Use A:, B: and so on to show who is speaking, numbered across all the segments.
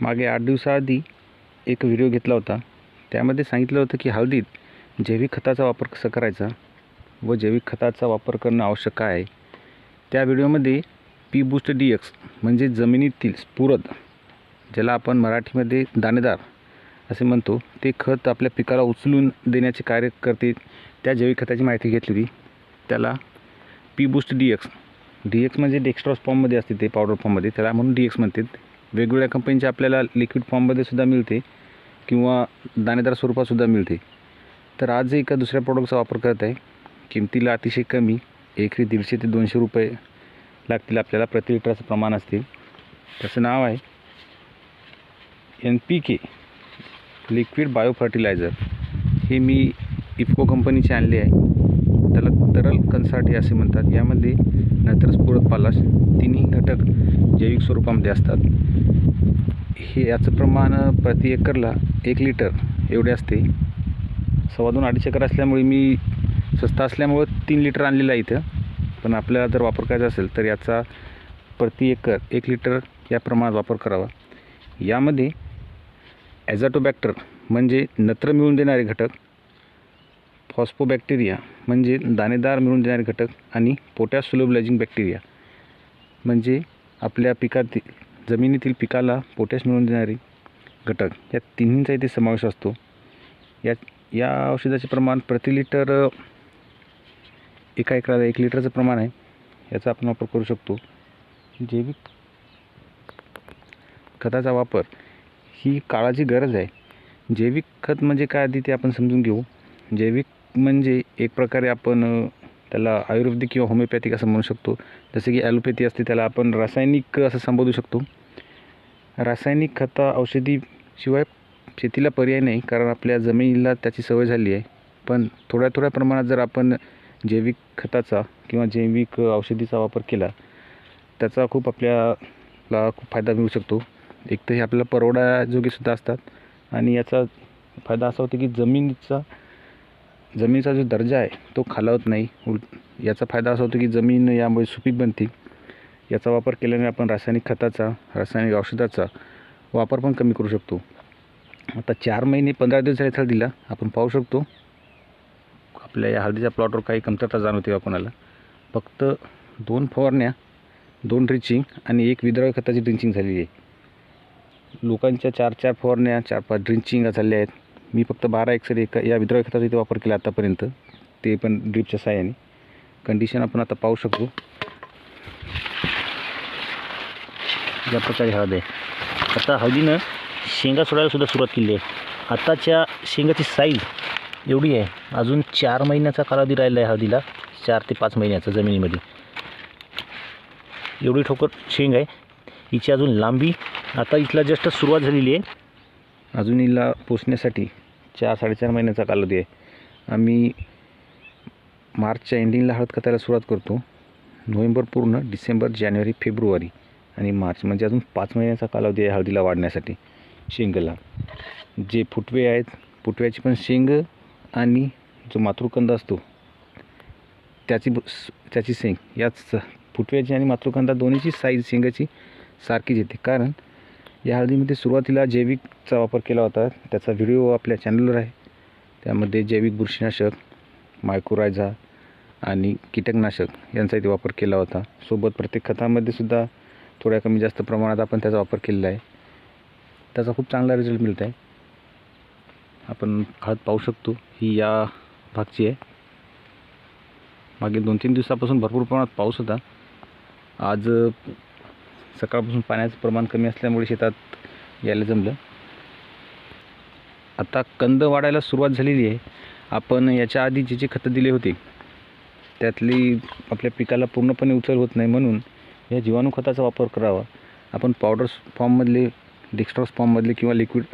A: मागे आठ दिवसाआधी एक व्हिडिओ घेतला होता. त्यामध्ये सांगितलं होतं की हळदीत जैविक खताचा वापर कसा करायचा व जैविक खताचा वापर करणं आवश्यक आहे? त्या व्हिडिओमध्ये पी बूस्ट डी एक्स म्हणजे जमिनीतील स्फुरद ज्याला आपण मराठीमध्ये दाणेदार असे म्हणतो ते खत आपल्या पिकाला उचलून देण्याचे कार्य करते. त्या जैविक खताची माहिती घेतली होती. त्याला P boost D X D X म्हणजे डेक्स्ट्रॉस फॉर्ममध्ये असते ते पावडर फॉर्ममध्ये त्याला म्हणून डी एक्स म्हणतात. वेगवेगळ्या कंपनीचे आपल्याला लिक्विड फॉर्ममध्ये सुद्धा मिळते किंवा दाणेदार स्वरूपातसुद्धा मिळते. तर आज एका दुसऱ्या प्रॉडक्टचा वापर करत आहे. किमतीला अतिशय कमी एकरी दीडशे ते दोनशे रुपये लागतील आपल्याला प्रति लिटरचं प्रमाण असतील. त्याचं नाव आहे N P K liquid bio fertilizer हे मी इफको कंपनीचे आणले आहे. त्याला तरल कन्सार्ट असे म्हणतात. यामध्ये नत्र स्फुरत पालाश तिन्ही घटक जैविक स्वरूपामध्ये असतात. हे याचं प्रमाण प्रति एकरला एक लिटर एवढे असते. सव्वा दोन अडीच एकर असल्यामुळे मी स्वस्त असल्यामुळं तीन लिटर आणलेलं आहे इथं. पण आपल्याला जर वापर करायचा असेल तर याचा प्रति एकर एक लिटर या प्रमाणात वापर करावा. यामध्ये ॲझॅटोबॅक्टर म्हणजे नत्र मिळून देणारे घटक फॉस्फोबॅक्टेरिया म्हणजे दाणेदार मिळून देणारे घटक आणि पोटॅश सोलोबलायझिंग बॅक्टेरिया म्हणजे आपल्या पिकातील जमिनीतील पिकाला पोटॅश मिळवून देणारे घटक. या तिन्हींचा इथे समावेश असतो. या या औषधाचे प्रमाण प्रति लिटर एका एकराला एक लिटरचं प्रमाण आहे. याचा आपण वापर करू शकतो. जैविक खताचा वापर ही काळाची गरज आहे. जैविक खत म्हणजे काय आधी ते आपण समजून घेऊ. जैविक म्हणजे एक प्रकारे आपण त्याला आयुर्वेदिक किंवा होमिओपॅथिक असं म्हणू शकतो. जसे की ॲलोपॅथी असते त्याला आपण रासायनिक असं संबोधू शकतो. रासायनिक खता औषधी शिवाय शेतीला पर्याय नाही कारण आपल्या जमिनीला त्याची सवय झाली आहे. पण थोड्या थोड्या प्रमाणात जर आपण जैविक खताचा किंवा जैविक औषधीचा वापर केला त्याचा खूप आपल्याला खूप फायदा मिळू शकतो. एक तर हे आपल्याला परवडाजोगेसुद्धा असतात. आणि याचा फायदा असा होतो की जमिनीचा जमिनीचा जो दर्जा आहे तो खालावत नाही. उल याचा फायदा असा होतो की जमीन यामुळे सुपीक बनते याचा वापर केल्याने आपण रासायनिक खताचा रासायनिक औषधाचा वापर पण कमी करू शकतो. आता चार महिने पंधरा दिवस झाले हळदीला आपण पाहू शकतो. आपल्या या हळदीच्या प्लॉटवर काही कमतरता जाणवते का कोणाला? फक्त दोन फवारण्या दोन ड्रिंचिंग आणि एक विद्राव्य खताची ड्रिंचिंग झालेली आहे. लोकांच्या चार चार फवारण्या चार पाच ड्रिंचिंग झाल्या आहेत. मी फक्त बारा एक्सेल एका या विद्राव्य खताचा इथे वापर केला आतापर्यंत. ते पण ड्रीपच्या साह्याने कंडिशन आपण आता पाहू शकतो. या प्रकारे हळद आहे. आता हळदीनं शेंगा सोडायला सुद्धा सुरुवात केली आहे. आताच्या शेंगाची साईज एवढी आहे. अजून चार महिन्याचा कालावधी राहिला आहे हळदीला. चार ते पाच महिन्याचा जमिनीमध्ये. एवढी ठोकर शेंग आहे. हिची अजून लांबी आता इथला जस्ट सुरुवात झालेली आहे. अजून हिला पोचण्यासाठी चार साडेचार महिन्याचा कालावधी आहे. आम्ही मार्चच्या एंडिंगला हळद खतायला सुरुवात करतो. नोव्हेंबर पूर्ण डिसेंबर जानेवारी फेब्रुवारी आणि मार्च म्हणजे अजून पाच महिन्याचा कालावधी आहे हळदीला वाढण्यासाठी शेंगला. जे फुटवे आहेत फुटव्याची पण शेंग आणि जो मातृकंद असतो त्याची स- त्याची शेंग. याच फुटव्याची आणि मातृकंदा दोन्हीची साईज शेंगाची सारखीच येते. कारण या हळदीमध्ये सुरुवातीला जैविकचा वापर केला होता. त्याचा व्हिडिओ आपल्या चॅनलवर आहे. त्यामध्ये जैविक बुरशीनाशक मायक्रोरायझा आणि कीटकनाशक यांचा इथे वापर केला होता. सोबत प्रत्येक खतामध्ये सुद्धा थोड्या कमी जास्त प्रमाणात आपण त्याचा वापर केलेला आहे. त्याचा खूप चांगला रिझल्ट मिळत आहे आपण हळद पाहू शकतो. ही या भागची आहे. मागील दोन तीन दिवसापासून भरपूर प्रमाणात पाऊस होता. आज सकाळपासून पाण्याचं प्रमाण कमी असल्यामुळे शेतात यायला जमलं. आता कंद वाढायला सुरुवात झालेली आहे. आपण याच्या आधी जे जे खतं दिले होते त्यातली आपल्या पिकाला पूर्णपणे उचल होत नाही म्हणून या जीवाणू खताचा वापर करावा. आपण पावडर फॉर्ममधले डिक्स्ट्रॉस फॉर्ममधले किंवा लिक्विड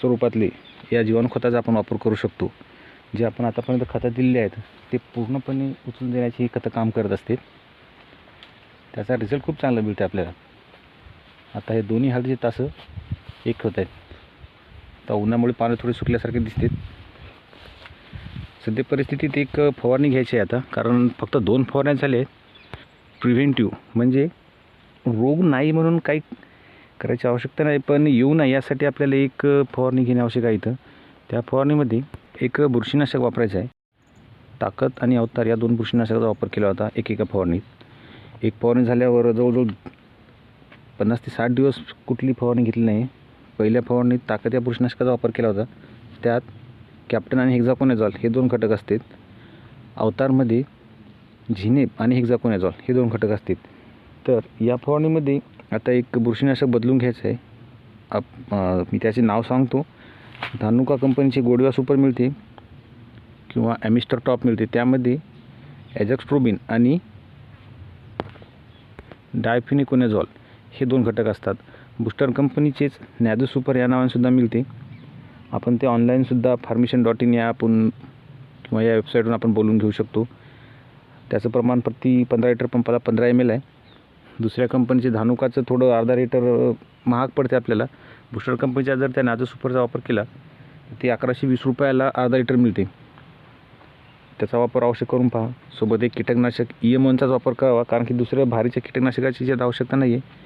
A: स्वरूपातले या जीवाणू खताचा आपण वापर करू शकतो. जे आपण आतापर्यंत खतं दिलेले आहेत ते पूर्णपणे उचलून देण्याची ही खतं काम करत असते त्याचा रिझल्ट खूप चांगला मिळते आपल्याला. आता हे दोन्ही हळदीचे तासं एक होत आहेत. आता उन्हामुळे पानं थोडे सुकल्यासारखे दिसतात सध्या परिस्थितीत एक फवारणी घ्यायची आहे आता. कारण फक्त दोन फवारण्या झाल्या आहेत. प्रिव्हेंटिव्ह म्हणजे रोग नाही म्हणून काही करायची आवश्यकता नाही पण येऊ नये यासाठी आपल्याला एक फवारणी घेणे आवश्यक आहे इथं. त्या फवारणीमध्ये एक बुरशीनाशक वापरायचं आहे. ताकद आणि अवतार या दोन बुरशीनाशकाचा वापर केला होता एक एका फवारणीत. एक फवारणी झाल्यावर जवळजवळ पन्नास ते साठ दिवस कुठली फवारणी घेतली नाही. पहिल्या फवारणीत ताकद या बुरशीनाशकाचा वापर केला होता. त्यात कॅप्टन आणि हेक्झाकोनेझॉल हे दोन घटक असतात अवतारमध्ये झिनेप आणि हेक्झाकोनेझॉल हे दोन घटक असतात तर या फवारणीमध्ये आता एक बुरशीनाशक बदलून घ्यायचं आहे. आप मी त्याचे नाव सांगतो. धानुका कंपनीची गोडवा सुपर मिळते किंवा ॲमिस्टर टॉप मिळते. त्यामध्ये ॲजॅक्स्ट्रोबिन आणि डायफिनिकोनेझॉल हे दोन घटक असतात. बुस्टर कंपनीचेच नॅदो सुपर या नावानेसुद्धा मिळते. आपण ते ऑनलाईनसुद्धा फार्मेशन डॉट इन या आपण किंवा या वेबसाईटवरून आपण बोलून घेऊ शकतो. त्याचं प्रमाण प्रति पंधरा लिटर पंपाला पंधरा एम एल आहे. दुसऱ्या कंपनीचे धानुकाचं थोडं अर्धा लिटर महाग पडते आपल्याला. बुस्टर कंपनीच्या जर त्या नाजो सुपरचा वापर केला ती ते अकराशे वीस रुपयाला अर्धा लिटर मिळते. त्याचा वापर आवश्यक करून पहा. सोबत एक कीटकनाशक ई एम ओनचाच वापर करावा कारण की दुसऱ्या भारीच्या कीटकनाशकाची ज्यात आवश्यकता नाही आहे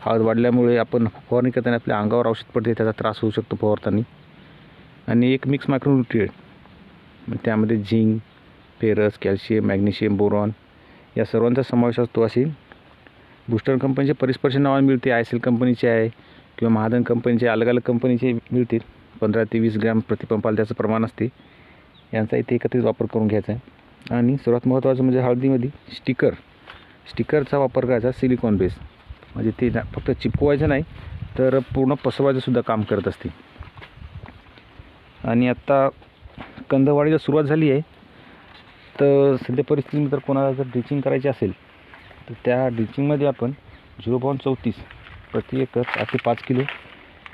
A: हळद वाढल्यामुळे आपण फवारणी करताना आपल्या अंगावर औषध पडते त्याचा त्रास होऊ शकतो फवारताना. आणि एक मिक्स मायक्रोन्युट्रिएट त्यामध्ये zinc ferrous calcium magnesium boron या सर्वांचा समावेश असतो. असे बुस्टर कंपनीचे परिस्पर्श नावाने मिळते. आय सी एल कंपनीचे आहे किंवा महादन कंपनीचे अलग अलग कंपनीचे मिळतील. पंधरा ते वीस ग्रॅम प्रतिपंपाला त्याचं प्रमाण असते. यांचा इथे एकत्रित वापर करून घ्यायचा आहे. आणि सर्वात महत्त्वाचं म्हणजे हळदीमध्ये स्टिकर. स्टिकरचा वापर करायचा सिलिकॉन बेस. म्हणजे ते ना- फक्त चिपकवायचं नाही तर पूर्ण पसरवायचंसुद्धा काम करत असते आणि आत्ता कंदवाडीला सुरुवात झाली आहे तर सध्या परिस्थितीनुसार कोणाला जर ड्रिचिंग करायची असेल तर त्या ड्रिचिंगमध्ये आपण झिरो पॉईंट चौतीस प्रति एकर चार ते पाच किलो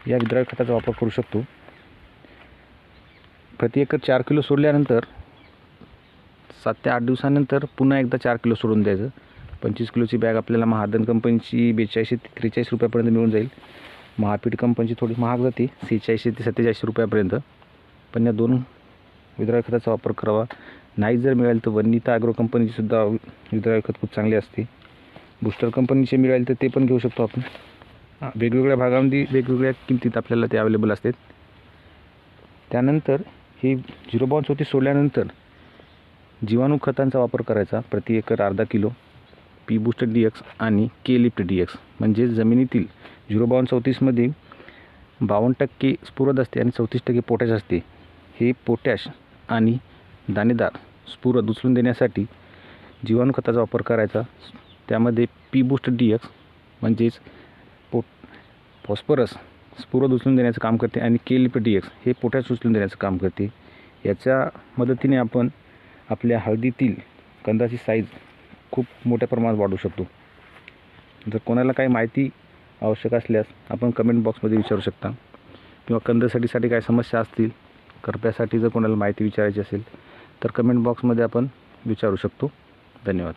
A: या विद्रव्य खताचा वापर करू शकतो. प्रति एकर चार किलो सोडल्यानंतर सात ते आठ दिवसानंतर पुन्हा एकदा चार किलो सोडून द्यायचं. पंचवीस किलोची बॅग आपल्याला महादन कंपनीची बेचाळीसशे ते त्रेचाळीस रुपयापर्यंत मिळून जाईल. महापीठ कंपनीची थोडी महाग जाते सेहेचाळीसशे ते सत्तेचाळीसशे रुपयापर्यंत. पण या दोन विद्राळ खताचा वापर करावा. नाही जर मिळालं तर वनिता ॲग्रो कंपनीचीसुद्धा विद्राव्य खत खूप चांगले असते. बूस्टर कंपनीचे मिळाले तर ते पण घेऊ शकतो आपण. वेगवेगळ्या भागामध्ये वेगवेगळ्या किमतीत आपल्याला ते अवेलेबल असतात. त्यानंतर ही झिरो बॉन्स होती सोडल्यानंतर जीवाणू खतांचा वापर करायचा प्रति एकर अर्धा kilo. P booster D X आणि के लिफ्ट डी एक्स म्हणजे जमिनीतील झिरो बावन्न चौतीसमध्ये बावन्न टक्के स्फुरद असते आणि चौतीस टक्के पोटॅश असते. हे पोटॅश आणि दाणेदार स्फुरद उचलून देण्यासाठी जीवाणू खताचा वापर करायचा. त्यामध्ये पी बूस्ट डी एक्स म्हणजेच पो फॉस्फरस स्फुरद उचलून देण्याचं काम करते आणि के लिप डी एक्स हे पोटॅश उचलून देण्याचं काम करते. याच्या मदतीने आपण आपल्या हळदीतील कंदाची साईज खूप मोठ्या प्रमाणात वाढू शकतो. जर कोणाला काही माहिती आवश्यक असल्यास आपण कमेंट बॉक्समध्ये विचारू शकता. किंवा कंदसाठीसाठी काही समस्या असतील करप्यासाठी जर कोणाला माहिती विचारायची असेल तर कमेंट बॉक्समध्ये आपण विचारू शकतो. धन्यवाद.